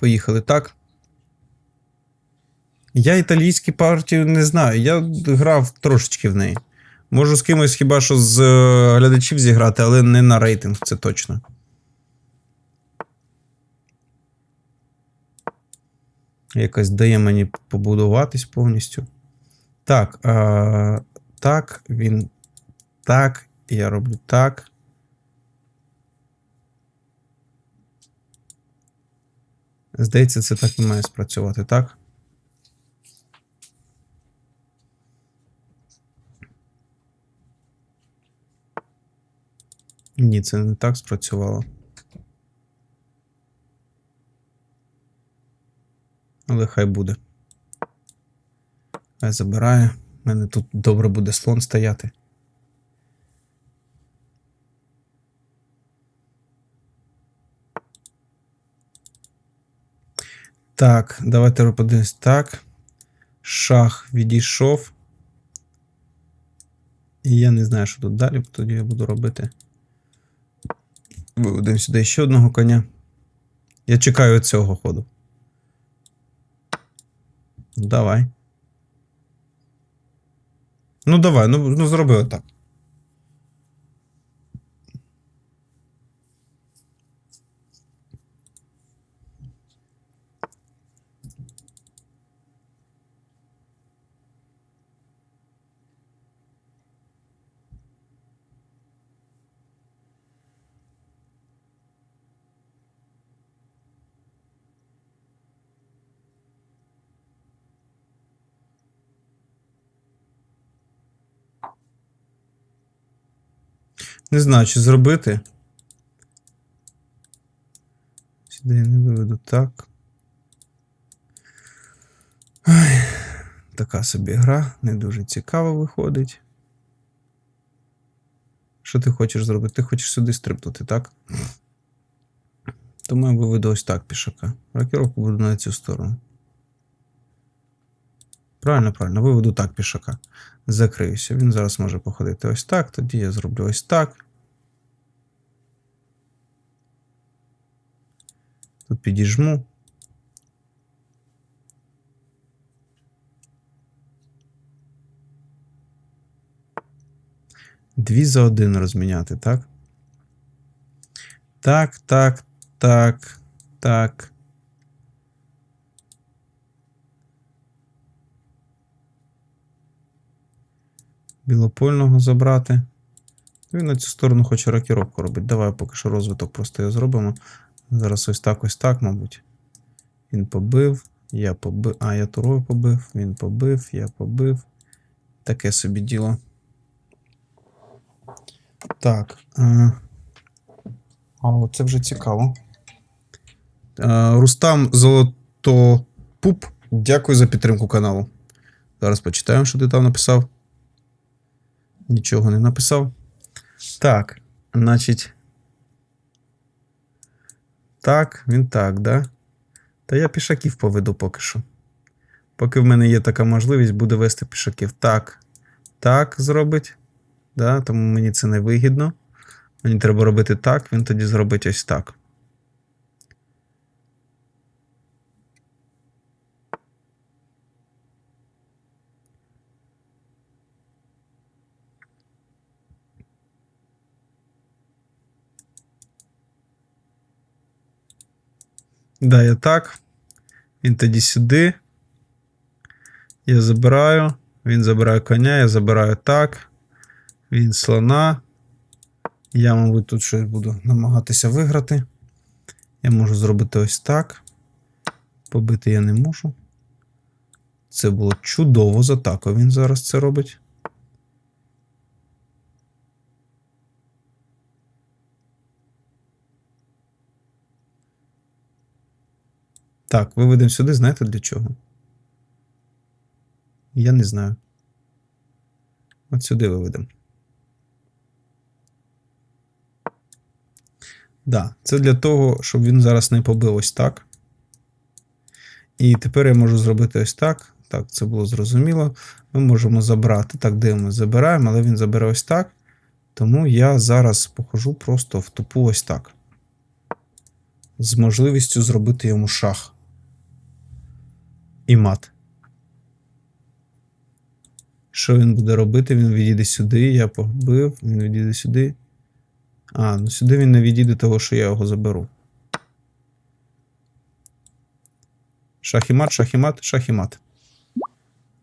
Поїхали так. Я італійські партії не знаю. Я грав трошечки в неї. Можу з кимось хіба що з е, глядачів зіграти, але не на рейтинг, це точно. Якось дає мені побудуватись повністю. Так, а, так, він так, я роблю так. Здається, це так і має спрацювати, так? Ні, це не так спрацювало. Але хай буде. Хай забирає. У мене тут добре буде слон стояти. Так, давайте подивимось. Так. Шах відійшов. І я не знаю, що тут далі, тоді я буду робити. Виведемо сюди ще одного коня. Я чекаю цього ходу. Давай. Ну, давай, ну, ну зроби отак. Не знаю, чи зробити. Сюди я не виведу так. Ой, така собі гра, не дуже цікаво виходить. Що ти хочеш зробити? Ти хочеш сюди стрибнути, так? Тому я виведу ось так пішака. Рокіровку буду на цю сторону. Правильно, правильно, виведу так пішака. Закриюся. Він зараз може походити ось так, тоді я зроблю ось так. Тут підіжму. Дві за один розміняти, так? Так, так, так, так. Білопольного забрати. Він на цю сторону хоче рокіровку робити. Давай поки що розвиток просто його зробимо. Зараз ось так, ось так, мабуть. Він побив, я побив. А, я турою побив, він побив, я побив. Таке собі діло. Так. Е... А, це вже цікаво. Е, Рустам Золотопуп. Дякую за підтримку каналу. Зараз почитаємо, що ти там написав. Нічого не написав. Так, значить. Так, він так, да? Та я пішаків поведу поки що. Поки в мене є така можливість, буде вести пішаків. Так. Так зробить. Да, Тому мені це не вигідно. Мені треба робити так, він тоді зробить ось так. Да, я так. Він тоді сюди. Я забираю. Він забирає коня, я забираю так. Він слона. Я, мабуть, тут щось буду намагатися виграти. Я можу зробити ось так. Побити я не можу. Це було чудово з атакою. Він зараз це робить. Так, виведемо сюди, знаєте для чого? Я не знаю. От сюди виведемо. Да, це для того, щоб він зараз не побив ось так. І тепер я можу зробити ось так. Так, це було зрозуміло. Ми можемо забрати. Так, дивимося, забираємо, але він забере ось так. Тому я зараз похожу просто в тупу ось так. з можливістю зробити йому шах. І мат. Що він буде робити? Він відійде сюди, я побив, він відійде сюди. А, ну сюди він не відійде того, що я його заберу. Шах і мат,